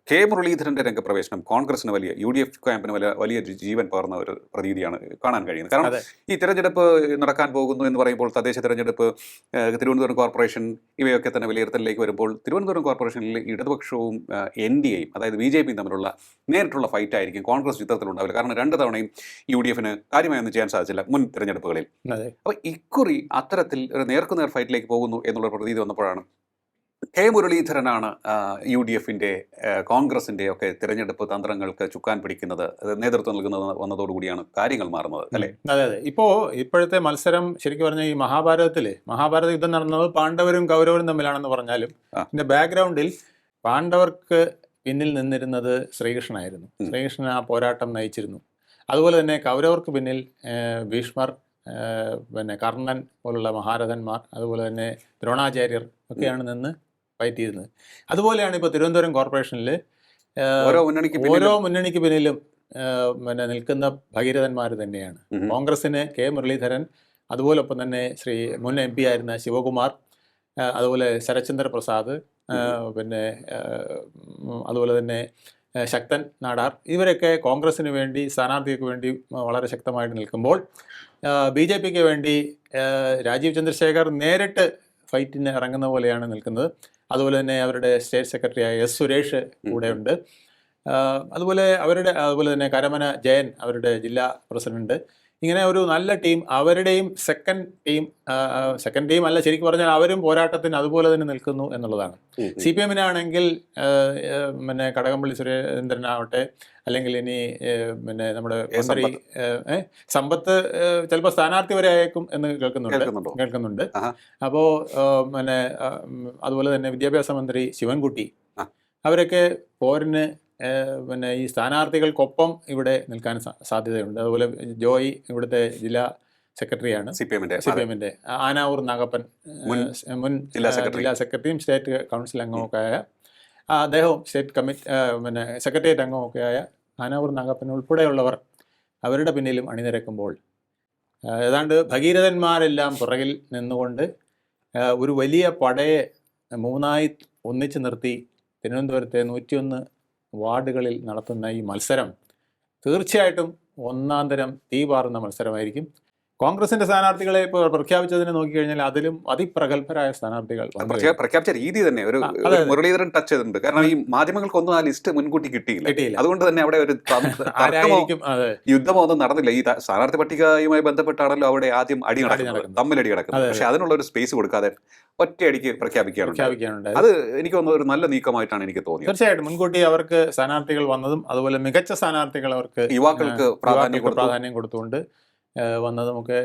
കെ മുരളീധരന്റെ രംഗപ്രവേശനം കോൺഗ്രസിന് വലിയ യു ഡി എഫ് ക്യാമ്പിന് വലിയ വലിയ ജീവൻ പകർന്ന ഒരു പ്രതീതിയാണ് കാണാൻ കഴിയുന്നത്. കാരണം ഈ തെരഞ്ഞെടുപ്പ് നടക്കാൻ പോകുന്നു എന്ന് പറയുമ്പോൾ തദ്ദേശ തെരഞ്ഞെടുപ്പ് തിരുവനന്തപുരം കോർപ്പറേഷൻ ഇവയൊക്കെ തന്നെ വിലയിരുത്തലിലേക്ക് വരുമ്പോൾ തിരുവനന്തപുരം കോർപ്പറേഷനിൽ ഇടതുപക്ഷവും എൻ ഡി എയും അതായത് ബി ജെ പിയും തമ്മിലുള്ള നേരിട്ടുള്ള ഫൈറ്റ് ആയിരിക്കും കോൺഗ്രസ് ചിത്രത്തിലുണ്ടാവില്ല കാരണം രണ്ട് തവണയും യു ഡി എഫിന് കാര്യമായൊന്നും ചെയ്യാൻ സാധിച്ചില്ല മുൻ തെരഞ്ഞെടുപ്പുകളിൽ. അപ്പോൾ ഇക്കുറി അത്തരത്തിൽ ഒരു നേർക്കുനേർ ഫൈറ്റിലേക്ക് പോകുന്നു എന്നുള്ള പ്രതീതി വന്നപ്പോഴാണ് കെ മുരളീധരനാണ് യു ഡി എഫിന്റെ കോൺഗ്രസിന്റെ ഒക്കെ തിരഞ്ഞെടുപ്പ് തന്ത്രങ്ങൾക്ക് ചുക്കാൻ പിടിക്കുന്നത് നേതൃത്വം നൽകുന്നത് വന്നതോടുകൂടിയാണ് കാര്യങ്ങൾ മാറുന്നത് അല്ലേ? അതെ അതെ. ഇപ്പോൾ ഇപ്പോഴത്തെ മത്സരം ശരിക്കും പറഞ്ഞാൽ ഈ മഹാഭാരതത്തിൽ മഹാഭാരത യുദ്ധം നടന്നത് പാണ്ഡവരും കൗരവരും തമ്മിലാണെന്ന് പറഞ്ഞാലും. ഇതിന്റെ ബാക്ക്ഗ്രൗണ്ടിൽ പാണ്ഡവർക്ക് പിന്നിൽ നിന്നിരുന്നത് ശ്രീകൃഷ്ണനായിരുന്നു. ശ്രീകൃഷ്ണൻ ആ പോരാട്ടം നയിച്ചിരുന്നു. അതുപോലെ തന്നെ കൗരവർക്ക് പിന്നിൽ ഭീഷ്മർ പിന്നെ കർണൻ പോലുള്ള മഹാരഥന്മാർ അതുപോലെ തന്നെ ദ്രോണാചാര്യർ ഒക്കെയാണ് നിന്ന് ഫൈറ്റ് ചെയ്യുന്നത് അതുപോലെയാണ് ഇപ്പോൾ തിരുവനന്തപുരം കോർപ്പറേഷനിൽ ഓരോ മുന്നണിക്ക് ഓരോ മുന്നണിക്ക് പിന്നിലും പിന്നെ നിൽക്കുന്ന ഭഗീരഥന്മാർ തന്നെയാണ്. കോൺഗ്രസിന് കെ മുരളീധരൻ അതുപോലൊപ്പം തന്നെ ശ്രീ മുൻ എം പി ആയിരുന്ന ശിവകുമാർ അതുപോലെ ശരത്ചന്ദ്ര പ്രസാദ് പിന്നെ അതുപോലെ തന്നെ ശക്തൻ നാടാർ ഇവരൊക്കെ കോൺഗ്രസിന് വേണ്ടി സ്ഥാനാർത്ഥിക്ക് വേണ്ടി വളരെ ശക്തമായിട്ട് നിൽക്കുമ്പോൾ ബി ജെ പിക്ക് വേണ്ടി രാജീവ് ചന്ദ്രശേഖർ നേരിട്ട് ഫൈറ്റിന് ഇറങ്ങുന്ന പോലെയാണ് നിൽക്കുന്നത്. അതുപോലെ തന്നെ അവരുടെ സ്റ്റേറ്റ് സെക്രട്ടറിയായ എസ് സുരേഷ് കൂടെയുണ്ട്. ഉണ്ട് അതുപോലെ അവരുടെ അതുപോലെ തന്നെ കരമന ജയൻ അവരുടെ ജില്ലാ പ്രസിഡന്റ്. ഇങ്ങനെ ഒരു നല്ല ടീം അവരുടെയും സെക്കൻഡ് ടീം സെക്കൻഡ് ടീം അല്ല ശരിക്കും പറഞ്ഞാൽ അവരും പോരാട്ടത്തിന് അതുപോലെ തന്നെ നിൽക്കുന്നു എന്നുള്ളതാണ്. സി പി എമ്മിനാണെങ്കിൽ പിന്നെ കടകംപള്ളി സുരേന്ദ്രനാവട്ടെ അല്ലെങ്കിൽ ഇനി പിന്നെ നമ്മുടെ. മന്ത്രി സമ്പത്ത്. ചിലപ്പോൾ സ്ഥാനാർത്ഥി വരെ അയക്കും എന്ന് കേൾക്കുന്നുണ്ട്. കേൾക്കുന്നുണ്ട്? അപ്പോ അപ്പോൾ പിന്നെ അതുപോലെ തന്നെ വിദ്യാഭ്യാസ മന്ത്രി ശിവൻകുട്ടി അവരൊക്കെ പോരിന് പിന്നെ ഈ സ്ഥാനാർത്ഥികൾക്കൊപ്പം ഇവിടെ നിൽക്കാൻ സാധ്യതയുണ്ട്. അതുപോലെ ജോയി ഇവിടുത്തെ ജില്ലാ സെക്രട്ടറിയാണ്. സി പി എമ്മിന്റെ സി പി എമ്മിന്റെ ആനാവൂർ നാഗപ്പൻ മുൻ ജില്ലാ സെക്രട്ടറി. ജില്ലാ സെക്രട്ടറിയും സ്റ്റേറ്റ് കൗൺസിൽ അംഗമൊക്കെ ആയ അദ്ദേഹവും സ്റ്റേറ്റ് കമ്മിറ്റി പിന്നെ സെക്രട്ടേറിയറ്റ് അംഗമൊക്കെ ആയ ആനാവൂർ നാഗപ്പൻ ഉൾപ്പെടെയുള്ളവർ അവരുടെ പിന്നിലും അണിനിരക്കുമ്പോൾ ഏതാണ്ട് ഭഗീരഥന്മാരെല്ലാം പുറകിൽ നിന്നുകൊണ്ട് ഒരു വലിയ പടയെ മൂന്നായി ഒന്നിച്ചു നിർത്തി തിരുവനന്തപുരത്തെ നൂറ്റിയൊന്ന് വാർഡുകളിൽ നടത്തുന്ന ഈ മത്സരം തീർച്ചയായിട്ടും ഒന്നാം തരം തീ പാറുന്ന മത്സരമായിരിക്കും. കോൺഗ്രസിന്റെ സ്ഥാനാർത്ഥികളെ ഇപ്പോൾ പ്രഖ്യാപിച്ചതിനെ നോക്കിക്കഴിഞ്ഞാൽ അതിലും അതിപ്രഗത്ഭരായ സ്ഥാനാർത്ഥികൾ പ്രഖ്യാപിച്ച രീതി തന്നെ ഒരു. മുരളീധരൻ ടച്ച് ചെയ്തിട്ടുണ്ട്. കാരണം ഈ മാധ്യമങ്ങൾക്കൊന്നും ആ ലിസ്റ്റ് മുൻകൂട്ടി കിട്ടിയില്ല. അതുകൊണ്ട് തന്നെ അവിടെ ഒരു യുദ്ധമോ ഒന്നും നടന്നില്ല. ഈ സ്ഥാനാർത്ഥി പട്ടികയുമായി ബന്ധപ്പെട്ടാണല്ലോ അവിടെ ആദ്യം അടി നടക്കുന്നത്. തമ്മിൽ തമ്മിലടി നടക്കുന്നത്. പക്ഷെ അതിനുള്ള ഒരു സ്പേസ് കൊടുക്കാതെ ഒറ്റയടിക്ക് പ്രഖ്യാപിക്കുകയാണ് അത് എനിക്ക് തോന്നുന്നു ഒരു നല്ല നീക്കമായിട്ടാണ് എനിക്ക് തോന്നിയത്. തീർച്ചയായിട്ടും. മുൻകൂട്ടി അവർക്ക് സ്ഥാനാർത്ഥികൾ വന്നതും അതുപോലെ മികച്ച സ്ഥാനാർത്ഥികൾ അവർക്ക് യുവാക്കൾക്ക് പ്രാധാന്യം പ്രാധാന്യം കൊടുത്തുകൊണ്ട് ഏഹ്, നമുക്ക്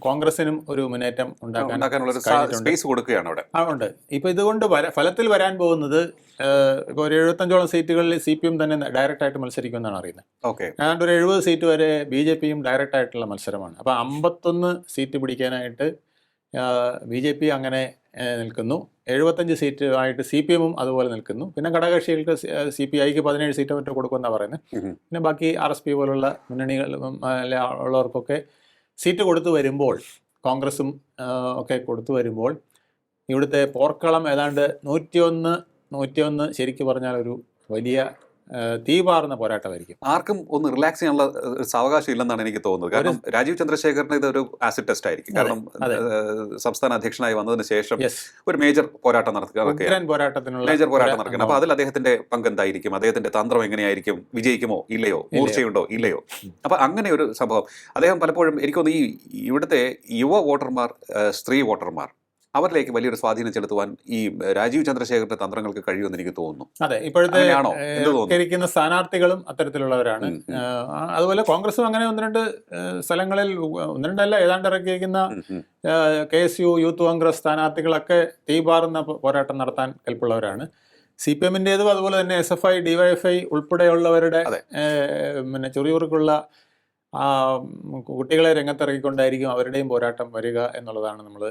കോൺഗ്രസിനും ഒരു മുന്നേറ്റം ഉണ്ടാക്കാൻ ഉണ്ടാക്കാനുള്ള സ്പേസ് കൊടുക്കുകയാണ് അവിടെ. ആ ഉണ്ട്. ഇപ്പൊ ഇതുകൊണ്ട് ഫലത്തിൽ വരാൻ പോകുന്നത് ഏഹ്, ഇപ്പൊ ഒരു എഴുപത്തഞ്ചോളം സീറ്റുകളിൽ സി പി എം തന്നെ ഡയറക്റ്റ് ആയിട്ട് മത്സരിക്കുമെന്നാണ് അറിയുന്നത്. ഓക്കെ. ഏതാണ്ട് ഒരു എഴുപത് സീറ്റ് വരെ ബി ജെ പിയും ഡയറക്റ്റ് ആയിട്ടുള്ള മത്സരമാണ്. അപ്പോൾ അമ്പത്തൊന്ന് സീറ്റ് പിടിക്കാനായിട്ട് ബി ജെ പി അങ്ങനെ നിൽക്കുന്നു. എഴുപത്തഞ്ച് സീറ്റ് ആയിട്ട് സി പി എമ്മും അതുപോലെ നിൽക്കുന്നു. പിന്നെ ഘടകകക്ഷികൾക്ക് സി പി ഐക്ക് പതിനേഴ് സീറ്റ് മറ്റോ കൊടുക്കുമെന്നാണ് പറയുന്നത് പിന്നെ ബാക്കി ആർ എസ് പി പോലുള്ള മുന്നണികൾ ഉള്ളവർക്കൊക്കെ സീറ്റ് കൊടുത്തു വരുമ്പോൾ കോൺഗ്രസും ഒക്കെ കൊടുത്തു വരുമ്പോൾ ഇവിടുത്തെ പോർക്കളം ഏതാണ്ട് നൂറ്റിയൊന്ന് നൂറ്റിയൊന്ന് ശരിക്കു പറഞ്ഞാൽ ഒരു വലിയ ആ, തീപാറുന്ന പോരാട്ടമായിരിക്കും. ആർക്കും ഒന്ന് റിലാക്സ് ചെയ്യാനുള്ള സാവകാശം ഇല്ലെന്നാണ് എനിക്ക് തോന്നുന്നത്. കാരണം രാജീവ് ചന്ദ്രശേഖരന് ഇതൊരു ആസിഡ് ടെസ്റ്റ് ആയിരിക്കും. കാരണം സംസ്ഥാന അധ്യക്ഷനായി വന്നതിന് ശേഷം ഒരു മേജർ പോരാട്ടം പോരാട്ടത്തിനുള്ള മേജർ പോരാട്ടം നടക്കണം. അപ്പൊ അതിൽ അദ്ദേഹത്തിന്റെ പങ്ക് എന്തായിരിക്കും അദ്ദേഹത്തിന്റെ തന്ത്രം എങ്ങനെയായിരിക്കും? വിജയിക്കുമോ? ഇല്ലയോ? മൂർച്ചയുണ്ടോ? ഇല്ലയോ? അപ്പൊ അങ്ങനെ ഒരു സംഭവം. അദ്ദേഹം പലപ്പോഴും എനിക്കൊന്ന് ഈ ഇവിടുത്തെ യുവ വോട്ടർമാർ സ്ത്രീ വോട്ടർമാർ അവരിലേക്ക് വലിയൊരു സ്വാധീനം ചെലുത്തുവാൻ ഈ രാജീവ് ചന്ദ്രശേഖരന്റെ തന്ത്രങ്ങൾക്ക് കഴിയുമെന്ന് എനിക്ക് തോന്നുന്നു. അതെ ഇപ്പോഴത്തെ സ്ഥാനാർത്ഥികളും അത്തരത്തിലുള്ളവരാണ്. അതുപോലെ കോൺഗ്രസും അങ്ങനെ ഒന്ന് രണ്ട് സ്ഥലങ്ങളിൽ ഒന്ന് രണ്ടല്ല ഏതാണ്ട് ഇറക്കിയിരിക്കുന്ന. K S U youth Congress സ്ഥാനാർത്ഥികളൊക്കെ തീപാറുന്ന പോരാട്ടം നടത്താൻ കൽപ്പുള്ളവരാണ്. സി പി എമ്മിന്റേതും അതുപോലെ തന്നെ എസ് എഫ് ഐ ഡിവൈഎഫ്ഐ ഉൾപ്പെടെയുള്ളവരുടെ പിന്നെ ചെറിയൂർക്കുള്ള കുട്ടികളെ രംഗത്തിറക്കിക്കൊണ്ടായിരിക്കും അവരുടെയും പോരാട്ടം വരിക എന്നുള്ളതാണ് നമ്മൾ.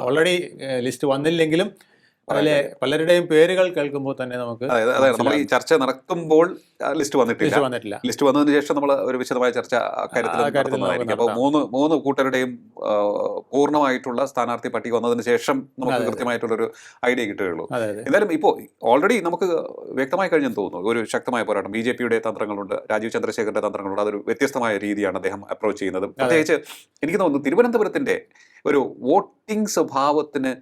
ഓൾറെഡി ലിസ്റ്റ് വന്നില്ലെങ്കിലും അതിലെ പലരുടെയും പേരുകൾ കേൾക്കുമ്പോൾ തന്നെ നമുക്ക് അതായത് നമ്മൾ ഈ ചർച്ച നടക്കുമ്പോൾ ലിസ്റ്റ് വന്നിട്ടില്ല. ലിസ്റ്റ് വന്നിട്ടില്ല. ലിസ്റ്റ് വന്നതിന് ശേഷം നമ്മൾ ഒരു വിശദമായ ചർച്ച അക്കാര്യത്തിൽ അപ്പോൾ മൂന്ന് മൂന്ന് കൂട്ടരുടെയും പൂർണമായിട്ടുള്ള സ്ഥാനാർത്ഥി പട്ടിക വന്നതിന് ശേഷം നമുക്ക് കൃത്യമായിട്ടുള്ള ഒരു കൃത്യമായിട്ടുള്ളൊരു ഐഡിയ കിട്ടുകയുള്ളൂ എന്തായാലും ഇപ്പോൾ ഓൾറെഡി നമുക്ക് വ്യക്തമായി കഴിഞ്ഞെന്ന് തോന്നുന്നു. ഒരു ശക്തമായ പോരാട്ടം. ബി ജെ പിയുടെ തന്ത്രങ്ങളുണ്ട് രാജീവ് ചന്ദ്രശേഖരന്റെ തന്ത്രങ്ങളുണ്ട്. അതൊരു വ്യത്യസ്തമായ രീതിയാണ് അദ്ദേഹം അപ്രോച്ച് ചെയ്യുന്നത്. പ്രത്യേകിച്ച് എനിക്ക് തോന്നുന്നു തിരുവനന്തപുരത്തിന്റെ ഒരു വോട്ടിംഗ് സ്വഭാവത്തിന്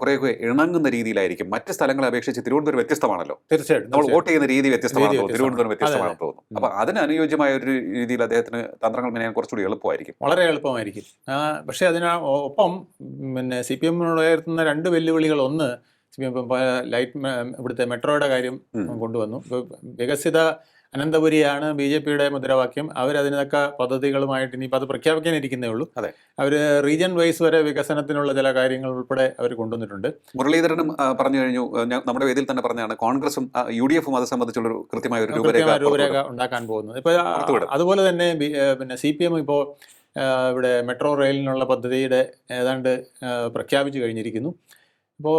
കുറേയൊക്കെ ഇണങ്ങുന്ന രീതിയിലായിരിക്കും. മറ്റ് സ്ഥലങ്ങളെ അപേക്ഷിച്ച് തിരുവനന്തപുരം വ്യത്യസ്തമാണല്ലോ. തീർച്ചയായിട്ടും നമ്മൾ വോട്ട് ചെയ്യുന്ന രീതി വ്യത്യസ്തമാണ്. തോന്നുന്നു. തിരുവനന്തപുരം വ്യത്യസ്തമാണ്. വ്യത്യസ്തമാണെന്ന് തോന്നുന്നു. അപ്പൊ അതിന് അനുയോജ്യമായ ഒരു രീതിയിൽ അദ്ദേഹത്തിന് തന്ത്രങ്ങൾ മെനയാൻ കുറച്ചുകൂടി എളുപ്പമായിരിക്കും. വളരെ എളുപ്പമായിരിക്കും. പക്ഷേ അതിന് ഒപ്പം പിന്നെ സി പി എമ്മിനോട് ഉയർത്തുന്ന രണ്ട് വെല്ലുവിളികൾ ഒന്ന് സി പി എം ലൈറ്റ് ഇവിടുത്തെ മെട്രോയുടെ കാര്യം കൊണ്ടുവന്നു. വികസിത അനന്തപുരിയാണ് ബി ജെ പിയുടെ മുദ്രാവാക്യം. അവരതിനൊക്കെ പദ്ധതികളുമായിട്ട് ഇനിയിപ്പോൾ അത് പ്രഖ്യാപിക്കാനിരിക്കുന്നേ ഉള്ളൂ അതെ. അവർ റീജിയൻ വൈസ് വരെ വികസനത്തിനുള്ള ചില കാര്യങ്ങൾ ഉൾപ്പെടെ അവർ കൊണ്ടുവന്നിട്ടുണ്ട്. മുരളീധരനും പറഞ്ഞു കഴിഞ്ഞു. നമ്മുടെ വേദിയിൽ തന്നെ പറഞ്ഞാണ് കോൺഗ്രസും യു ഡി എഫും അത് സംബന്ധിച്ചുള്ള കൃത്യമായ ഒരു രൂപരേഖ രൂപരേഖ ഉണ്ടാക്കാൻ പോകുന്നത്. ഇപ്പോൾ അതുപോലെ തന്നെ പിന്നെ സി പി എം ഇപ്പോൾ ഇവിടെ മെട്രോ റെയിലിനുള്ള പദ്ധതിയുടെ ഏതാണ്ട് പ്രഖ്യാപിച്ചു കഴിഞ്ഞിരിക്കുന്നു. അപ്പോൾ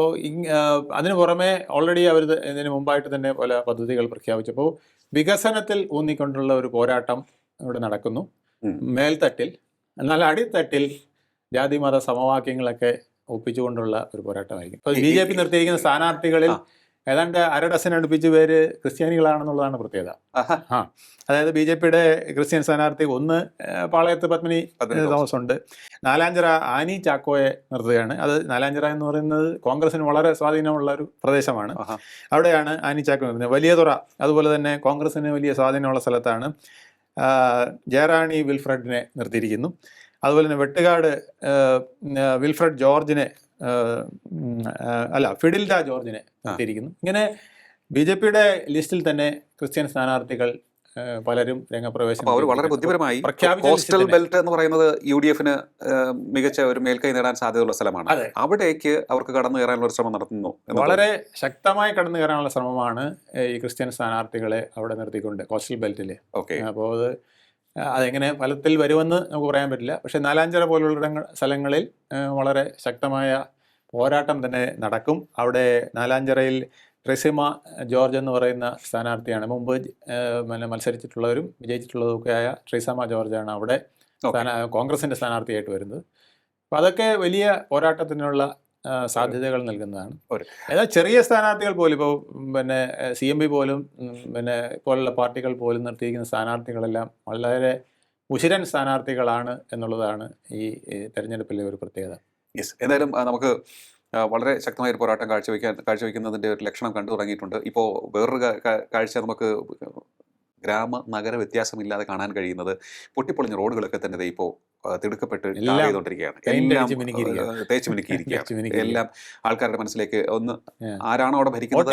അതിന് പുറമെ ഓൾറെഡി അവർ ഇതിന് മുമ്പായിട്ട് തന്നെ പല പദ്ധതികൾ പ്രഖ്യാപിച്ചപ്പോൾ വികസനത്തിൽ ഊന്നിക്കൊണ്ടുള്ള ഒരു പോരാട്ടം ഇവിടെ നടക്കുന്നു. മേൽത്തട്ടിൽ എന്നാൽ അടിത്തട്ടിൽ ജാതിമത സമവാക്യങ്ങളൊക്കെ ഒപ്പിച്ചുകൊണ്ടുള്ള ഒരു പോരാട്ടമായിരിക്കും ബി ജെ പി നിർത്തിയിരിക്കുന്ന സ്ഥാനാർത്ഥികളിൽ. ഏതാണ്ട് അര ഡസൻ അടുപ്പിച്ച് പേര് ക്രിസ്ത്യാനികളാണെന്നുള്ളതാണ് പ്രത്യേകത. ആ അതായത് ബി ജെ പിയുടെ ക്രിസ്ത്യൻ സ്ഥാനാർത്ഥി ഒന്ന് പാളയത്ത് പത്മിനി പത്മിനി തോമസ്. ഉണ്ട്. നാലാഞ്ചിറ ആനി ചാക്കോയെ നിർത്തുകയാണ്. അത് നാലാഞ്ചിറ എന്ന് പറയുന്നത് കോൺഗ്രസിന് വളരെ സ്വാധീനമുള്ള ഒരു പ്രദേശമാണ്. അവിടെയാണ് ആനി ചാക്കോ നിർത്തുന്നത്. വലിയ തുറ അതുപോലെ തന്നെ കോൺഗ്രസിന് വലിയ സ്വാധീനമുള്ള സ്ഥലത്താണ് ജയറാണി വിൽഫ്രഡിനെ നിർത്തിയിരിക്കുന്നു. അതുപോലെ തന്നെ വെട്ടുകാട് വിൽഫ്രഡ് ജോർജിനെ ആ, ഫിഡിൽ അല്ല ഫിഡിൽഡ ജോർജിനെ നിർത്തിയിരിക്കുന്നു ഇങ്ങനെ ബി ജെ പിയുടെ ലിസ്റ്റിൽ തന്നെ ക്രിസ്ത്യൻ സ്ഥാനാർത്ഥികൾ പലരും രംഗപ്രവേശനം അവർ വളരെ ബുദ്ധിപരമായി പ്രഖ്യാപിച്ച കോസ്റ്റൽ ബെൽറ്റ് എന്ന് പറയുന്നത് യു ഡി എഫിന് മികച്ച ഒരു മേൽക്കൈ നേടാൻ സാധ്യതയുള്ള സ്ഥലമാണ്. അവിടേക്ക് അവർക്ക് കടന്നു കയറാനുള്ള ഒരു ശ്രമം നടത്തുന്നു വളരെ ശക്തമായി കടന്നു കയറാനുള്ള ശ്രമമാണ് ഈ ക്രിസ്ത്യൻ സ്ഥാനാർത്ഥികളെ അവിടെ നിർത്തിക്കൊണ്ട് കോസ്റ്റൽ ബെൽറ്റിൽ ഓക്കെ. അപ്പോൾ അത് അതെങ്ങനെ ഫലത്തിൽ വരുമെന്ന് നമുക്ക് പറയാൻ പറ്റില്ല. പക്ഷേ നാലാഞ്ചിറ പോലുള്ള സ്ഥലങ്ങളിൽ വളരെ ശക്തമായ പോരാട്ടം തന്നെ നടക്കും. അവിടെ നാലാഞ്ചിറയിൽ ട്രെസിമ ജോർജ് എന്ന് പറയുന്ന സ്ഥാനാർത്ഥിയാണ്. മുമ്പ് മത്സരിച്ചിട്ടുള്ളവരും വിജയിച്ചിട്ടുള്ളതൊക്കെയായ ട്രിസമ ജോർജാണ് അവിടെ കോൺഗ്രസിന്റെ സ്ഥാനാർത്ഥിയായിട്ട് വരുന്നത്. അപ്പോൾ അതൊക്കെ വലിയ പോരാട്ടത്തിനുള്ള സാധ്യതകൾ നൽകുന്നതാണ്. എന്നാൽ ചെറിയ സ്ഥാനാർത്ഥികൾ പോലും ഇപ്പോൾ പിന്നെ സി എം പി പോലും പിന്നെ പോലുള്ള പാർട്ടികൾ പോലും നിർത്തിയിരിക്കുന്ന സ്ഥാനാർത്ഥികളെല്ലാം വളരെ ഉശിരൻ സ്ഥാനാർത്ഥികളാണ് എന്നുള്ളതാണ് ഈ തെരഞ്ഞെടുപ്പിലെ ഒരു പ്രത്യേകത. യെസ് എന്തായാലും നമുക്ക് വളരെ ശക്തമായ ഒരു പോരാട്ടം കാഴ്ചവെക്കാൻ കാഴ്ചവെക്കുന്നതിന്റെ ഒരു ലക്ഷണം കണ്ടു തുടങ്ങിയിട്ടുണ്ട്. ഇപ്പോൾ വേറൊരു കാഴ്ച നമുക്ക് ഗ്രാമ നഗര വ്യത്യാസമില്ലാതെ കാണാൻ കഴിയുന്നത് പൊട്ടിപ്പൊളിഞ്ഞ റോഡുകളൊക്കെ തന്നെ ഇപ്പോൾ തിടുക്കപ്പെട്ട് ചെയ്തുകൊണ്ടിരിക്കുകയാണ് എല്ലാം തേച്ചു മിനുക്കിയിരിക്കുകയാണ്. എല്ലാം ആൾക്കാരുടെ മനസ്സിലേക്ക് ഒന്ന് ആരാണോ അവിടെ ഭരിക്കുന്നത്?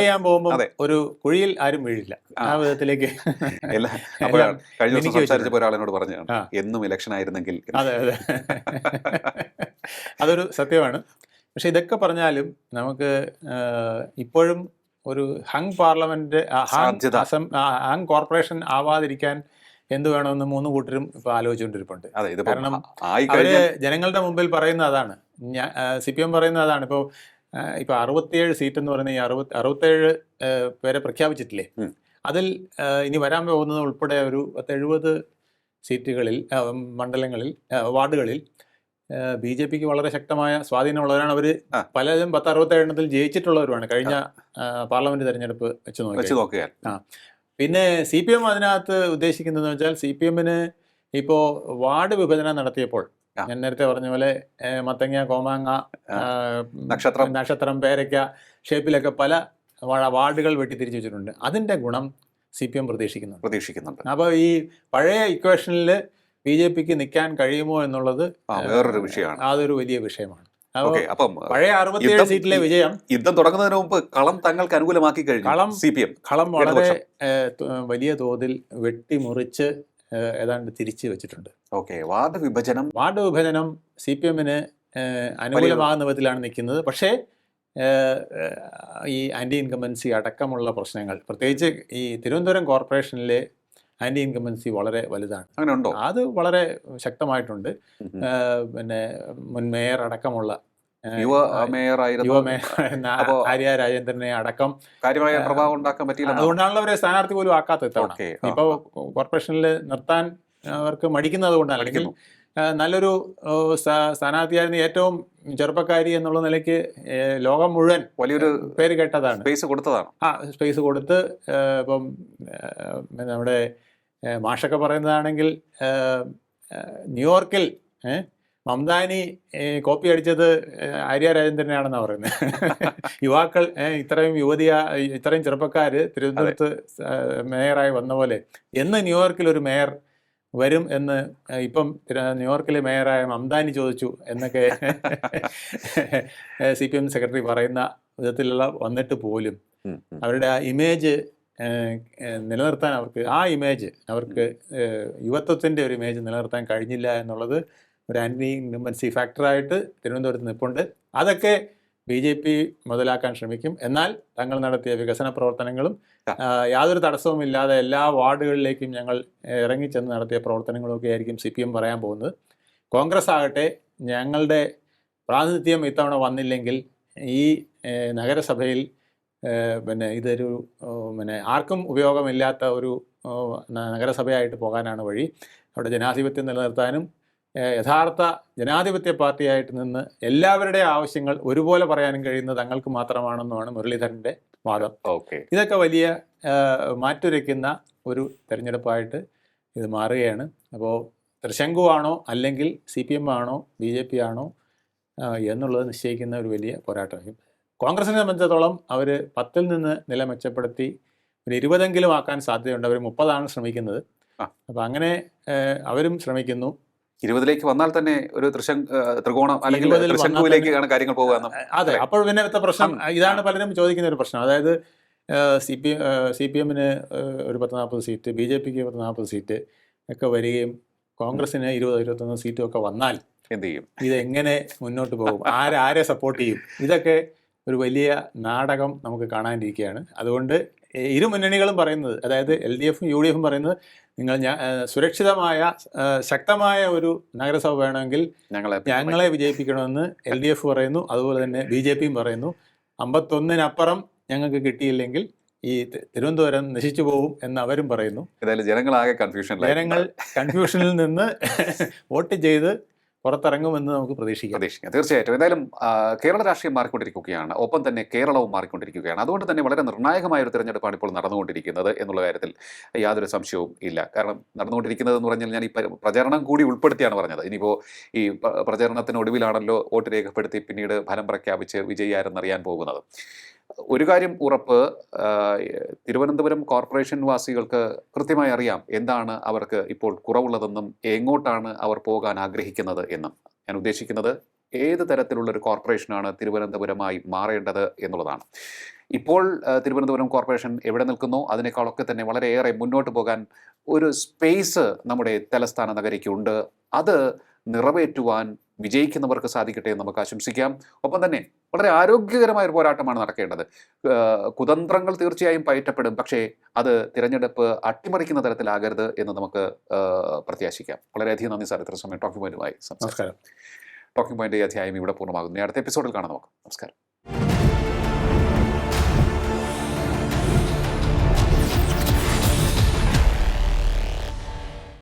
അതെ. ഒരു കുഴിയിൽ ആരും വീഴില്ല. ആ. വിധത്തിലേക്ക് എല്ലാം അപ്പോഴാണ് കഴിഞ്ഞ ദിവസം സംസാരിച്ചപ്പോൾ ഒരാളിനോട് പറഞ്ഞതാണ് എന്നും ഇലക്ഷൻ ആയിരുന്നെങ്കിൽ അതെ അതെ. അതൊരു സത്യമാണ്. പക്ഷെ ഇതൊക്കെ പറഞ്ഞാലും നമുക്ക് ഇപ്പോഴും ഒരു ഹങ് പാർലമെന്റ് ഹങ് കോർപ്പറേഷൻ ആവാതിരിക്കാൻ എന്ത് വേണമെന്ന് മൂന്ന് കൂട്ടരും ഇപ്പൊ ആലോചിച്ചുകൊണ്ടിരിപ്പുണ്ട് കാരണം അവർ ജനങ്ങളുടെ മുമ്പിൽ പറയുന്ന അതാണ്. സി പി എം പറയുന്ന അതാണ്. ഇപ്പോൾ ഇപ്പൊ അറുപത്തിയേഴ് സീറ്റ് എന്ന് പറയുന്ന ഈ അറുപത്തി അറുപത്തേഴ് പേരെ പ്രഖ്യാപിച്ചിട്ടില്ലേ. അതിൽ ഇനി വരാൻ പോകുന്നത് ഉൾപ്പെടെ ഒരു പത്തെഴുപത് സീറ്റുകളിൽ മണ്ഡലങ്ങളിൽ വാർഡുകളിൽ ബി ജെ പിക്ക് വളരെ ശക്തമായ സ്വാധീനമുള്ളവരാണ് അവർ. പലരും പത്ത് അറുപത്തേഴ് എണ്ണത്തിൽ ജയിച്ചിട്ടുള്ളവരുമാണ്. കഴിഞ്ഞ പാർലമെന്റ് തെരഞ്ഞെടുപ്പ് വെച്ച് നോക്കി ആ നോക്കിയാൽ. പിന്നെ സി പി എം അതിനകത്ത് ഉദ്ദേശിക്കുന്നതെന്ന് വെച്ചാൽ സി പി എമ്മിന് ഇപ്പോൾ വാർഡ് വിഭജനം നടത്തിയപ്പോൾ ഞാൻ നേരത്തെ പറഞ്ഞ പോലെ മത്തങ്ങ കോമാങ്ങ നക്ഷത്രം. നക്ഷത്രം പേരയ്ക്ക ഷേപ്പിലൊക്കെ പല വാർഡുകൾ വെട്ടിത്തിരിച്ചു വെച്ചിട്ടുണ്ട്. അതിന്റെ ഗുണം സി പി എം പ്രതീക്ഷിക്കുന്നുണ്ട്. പ്രതീക്ഷിക്കുന്നുണ്ട്. അപ്പോൾ ഈ പഴയ ഇക്വേഷനിൽ ബി ജെ പിക്ക് നിൽക്കാൻ കഴിയുമോ എന്നുള്ളത് വേറൊരു വിഷയമാണ്. അതൊരു വലിയ വിഷയമാണ്. അപ്പം പഴയ അറുപത്തിയേഴ് സീറ്റിലെ വിജയം യുദ്ധം തുടങ്ങുന്നതിന് മുമ്പ് കളം തങ്ങൾക്ക് അനുകൂലമാക്കി കഴിഞ്ഞു കളം- സി പി എം കളം വളരെ വലിയ തോതിൽ വെട്ടിമുറിച്ച് ഏതാണ്ട് തിരിച്ചു വെച്ചിട്ടുണ്ട്. ഓക്കെ വാർഡ് വിഭജനം വാർഡ് വിഭജനം സി പി എമ്മിന് അനുകൂലമാകുന്ന വിധത്തിലാണ് നിൽക്കുന്നത്. പക്ഷേ ഈ ആന്റി ഇൻകമ്പൻസി അടക്കമുള്ള പ്രശ്നങ്ങൾ പ്രത്യേകിച്ച് ഈ തിരുവനന്തപുരം കോർപ്പറേഷനിലെ ആന്റി ഇൻകമ്പൻസി വളരെ വലുതാണ്. അങ്ങനെ ഉണ്ടോ? അത് വളരെ ശക്തമായിട്ടുണ്ട്. പിന്നെ മുൻ മേയർ അടക്കമുള്ള യുവ ആര്യ രാജേന്ദ്രനെ അടക്കം കാര്യമായ പ്രഭാവം ഉണ്ടാക്കാൻ പറ്റില്ല അതുകൊണ്ടാണല്ലോ അവരെ സ്ഥാനാർത്ഥി പോലും ആക്കാത്ത ഇത്തവണ. ഇപ്പോൾ കോർപ്പറേഷനിൽ നിർത്താൻ അവർക്ക് മടിക്കുന്നത് കൊണ്ടാണ് അല്ലെങ്കിൽ നല്ലൊരു സ്ഥാനാർത്ഥിയായിരുന്നു ഏറ്റവും ചെറുപ്പക്കാരി എന്നുള്ള നിലയ്ക്ക് ലോകം മുഴുവൻ വലിയൊരു പേര് കേട്ടതാണ്. സ്പേസ് കൊടുത്തതാണ്. ആ സ്പേസ് കൊടുത്ത് ഇപ്പം നമ്മുടെ മാഷൊക്കെ പറയുന്നതാണെങ്കിൽ ന്യൂയോർക്കിൽ മംദാനി കോപ്പി അടിച്ചത് ആര്യ രാജേന്ദ്രനാണെന്നാണ് പറയുന്നത് യുവാക്കൾ ഇത്രയും യുവതിയ ഇത്രയും ചെറുപ്പക്കാർ തിരുവനന്തപുരത്ത് മേയറായി വന്ന പോലെ എന്ന് ന്യൂയോർക്കിൽ ഒരു മേയർ വരും എന്ന് ഇപ്പം ന്യൂയോർക്കിലെ മേയറായ മംദാനി ചോദിച്ചു എന്നൊക്കെ സി പി എം സെക്രട്ടറി പറയുന്ന വിധത്തിലുള്ള വന്നിട്ട് പോലും. അവരുടെ ആ ഇമേജ് നിലനിർത്താൻ അവർക്ക് ആ ഇമേജ് അവർക്ക് യുവത്വത്തിന്റെ ഒരു ഇമേജ് നിലനിർത്താൻ കഴിഞ്ഞില്ല എന്നുള്ളത് ഒരു ആന്റി ഇൻകമ്പൻസി ഫാക്ടറായിട്ട് തിരുവനന്തപുരത്ത് നിൽപ്പുണ്ട്. അതൊക്കെ ബി ജെ പി മുതലാക്കാൻ ശ്രമിക്കും. എന്നാൽ തങ്ങൾ നടത്തിയ വികസന പ്രവർത്തനങ്ങളും യാതൊരു തടസ്സവും ഇല്ലാതെ എല്ലാ വാർഡുകളിലേക്കും ഞങ്ങൾ ഇറങ്ങിച്ചെന്ന് നടത്തിയ പ്രവർത്തനങ്ങളൊക്കെ ആയിരിക്കും സി പി എം പറയാൻ പോകുന്നത്. കോൺഗ്രസ് ആകട്ടെ ഞങ്ങളുടെ പ്രാതിനിധ്യം ഇത്തവണ വന്നില്ലെങ്കിൽ ഈ നഗരസഭയിൽ പിന്നെ ഇതൊരു പിന്നെ ആർക്കും ഉപയോഗമില്ലാത്ത ഒരു നഗരസഭയായിട്ട് പോകാനാണ് വഴി. അവിടെ ജനാധിപത്യം നിലനിർത്താനും യഥാർത്ഥ ജനാധിപത്യ പാർട്ടിയായിട്ട് നിന്ന് എല്ലാവരുടെ ആവശ്യങ്ങൾ ഒരുപോലെ പറയാനും കഴിയുന്നത് തങ്ങൾക്ക് മാത്രമാണെന്നുമാണ് മുരളീധരന്റെ വാദം. ഓക്കെ. ഇതൊക്കെ വലിയ മാറ്റുരയ്ക്കുന്ന ഒരു തെരഞ്ഞെടുപ്പായിട്ട് ഇത് മാറുകയാണ്. അപ്പോൾ തൃശങ്കു ആണോ അല്ലെങ്കിൽ സി പി എം ആണോ ബി ജെ പി ആണോ എന്നുള്ളത് നിശ്ചയിക്കുന്ന ഒരു വലിയ പോരാട്ടമായിരിക്കും. കോൺഗ്രസിനെ സംബന്ധിച്ചിടത്തോളം അവർ പത്തിൽ നിന്ന് നില മെച്ചപ്പെടുത്തി ഒരു ഇരുപതെങ്കിലും ആക്കാൻ സാധ്യതയുണ്ട്. അവർ മുപ്പതാണ് ശ്രമിക്കുന്നത്. അപ്പം അങ്ങനെ അവരും ശ്രമിക്കുന്നു. ഇരുപതിലേക്ക് വന്നാൽ തന്നെ ഒരു തൃശ ത്രികോണം അല്ലെങ്കിൽ തൃശങ്കുവിലേക്കാണ് കാര്യങ്ങൾ പോകുക അതെ. അപ്പോൾ പിന്നെ അടുത്ത പ്രശ്നം ഇതാണ് പലരും ചോദിക്കുന്ന ഒരു പ്രശ്നം. അതായത് സി പി സി പി എമ്മിന് ഒരു പത്ത് നാൽപ്പത് സീറ്റ് ബി ജെ പിക്ക് പത്ത് നാൽപ്പത് സീറ്റ് ഒക്കെ വരികയും കോൺഗ്രസിന് ഇരുപത് ഇരുപത്തൊന്ന് സീറ്റും ഒക്കെ വന്നാൽ എന്ത് ചെയ്യും? ഇത് എങ്ങനെ മുന്നോട്ട് പോകും? ആരെ ആരെ സപ്പോർട്ട് ചെയ്യും? ഇതൊക്കെ ഒരു വലിയ നാടകം നമുക്ക് കാണാനിരിക്കുകയാണ്. അതുകൊണ്ട് ഇരു മുന്നണികളും പറയുന്നത് അതായത് എൽ ഡി എഫും യു ഡി എഫും പറയുന്നത് നിങ്ങൾ ഞാൻ സുരക്ഷിതമായ ശക്തമായ ഒരു നഗരസഭ വേണമെങ്കിൽ ഞങ്ങളെ ഞങ്ങളെ വിജയിപ്പിക്കണമെന്ന് എൽ ഡി എഫ് പറയുന്നു. അതുപോലെ തന്നെ ബി ജെ പിയും പറയുന്നു. അമ്പത്തൊന്നിനപ്പുറം ഞങ്ങൾക്ക് കിട്ടിയില്ലെങ്കിൽ ഈ തിരുവനന്തപുരം നശിച്ചു പോകും എന്ന് അവരും പറയുന്നു. ജനങ്ങളാകെ ജനങ്ങൾ കൺഫ്യൂഷനിൽ നിന്ന് വോട്ട് ചെയ്ത് പുറത്തിറങ്ങുമെന്ന് നമുക്ക് പ്രതീക്ഷിക്കാം. പ്രതീക്ഷിക്കാം. തീർച്ചയായിട്ടും. എന്തായാലും കേരള രാഷ്ട്രീയം മാറിക്കൊണ്ടിരിക്കുകയാണ്. ഒപ്പം തന്നെ കേരളവും മാറിക്കൊണ്ടിരിക്കുകയാണ്. അതുകൊണ്ട് തന്നെ വളരെ നിർണായകമായ ഒരു തിരഞ്ഞെടുപ്പാണ് ഇപ്പോൾ നടന്നുകൊണ്ടിരിക്കുന്നത് എന്നുള്ള കാര്യത്തിൽ യാതൊരു സംശയവും ഇല്ല. കാരണം നടന്നുകൊണ്ടിരിക്കുന്നത് എന്ന് പറഞ്ഞാൽ ഞാൻ ഈ പ്രചരണം കൂടി ഉൾപ്പെടുത്തിയാണ് പറഞ്ഞത്. ഇനിയിപ്പോൾ ഈ പ- പ്രചരണത്തിന് ഒടുവിലാണല്ലോ വോട്ട് രേഖപ്പെടുത്തി പിന്നീട് ഫലം പ്രഖ്യാപിച്ച് വിജയിയാരെന്നറിയാൻ പോകുന്നത്. ഒരു കാര്യം ഉറപ്പ് തിരുവനന്തപുരം കോർപ്പറേഷൻ വാസികൾക്ക് കൃത്യമായി അറിയാം എന്താണ് അവർക്ക് ഇപ്പോൾ കുറവുള്ളതെന്നും എങ്ങോട്ടാണ് അവർ പോകാൻ ആഗ്രഹിക്കുന്നത് എന്നും. ഞാൻ ഉദ്ദേശിക്കുന്നത് ഏത് തരത്തിലുള്ള ഒരു കോർപ്പറേഷനാണ് തിരുവനന്തപുരമായി മാറേണ്ടത് എന്നുള്ളതാണ്. ഇപ്പോൾ തിരുവനന്തപുരം കോർപ്പറേഷൻ എവിടെ നിൽക്കുന്നോ? അതിനേക്കാളൊക്കെ തന്നെ വളരെയേറെ മുന്നോട്ട് പോകാൻ ഒരു സ്പേസ് നമ്മുടെ തലസ്ഥാന നഗരിക്കുണ്ട് അത് നിറവേറ്റുവാൻ വിജയിക്കുന്നവർക്ക് സാധിക്കട്ടെ എന്ന് നമുക്ക് ആശംസിക്കാം. ഒപ്പം തന്നെ വളരെ ആരോഗ്യകരമായ ഒരു പോരാട്ടമാണ് നടക്കേണ്ടത്. കുതന്ത്രങ്ങൾ തീർച്ചയായും പയറ്റപ്പെടും പക്ഷേ അത് തിരഞ്ഞെടുപ്പ് അട്ടിമറിക്കുന്ന തരത്തിലാകരുത് എന്ന് നമുക്ക് പ്രത്യാശിക്കാം. വളരെയധികം നന്ദി സാർ ഇത്ര സമയം ടോക്കിംഗ് പോയിന്റുമായി സംസ്കാരം ടോക്കിംഗ് പോയിന്റ് അധ്യായം ഇവിടെ പൂർണമാകുന്നു. അടുത്ത എപ്പിസോഡിൽ കാണാം നമുക്ക്. നമസ്കാരം.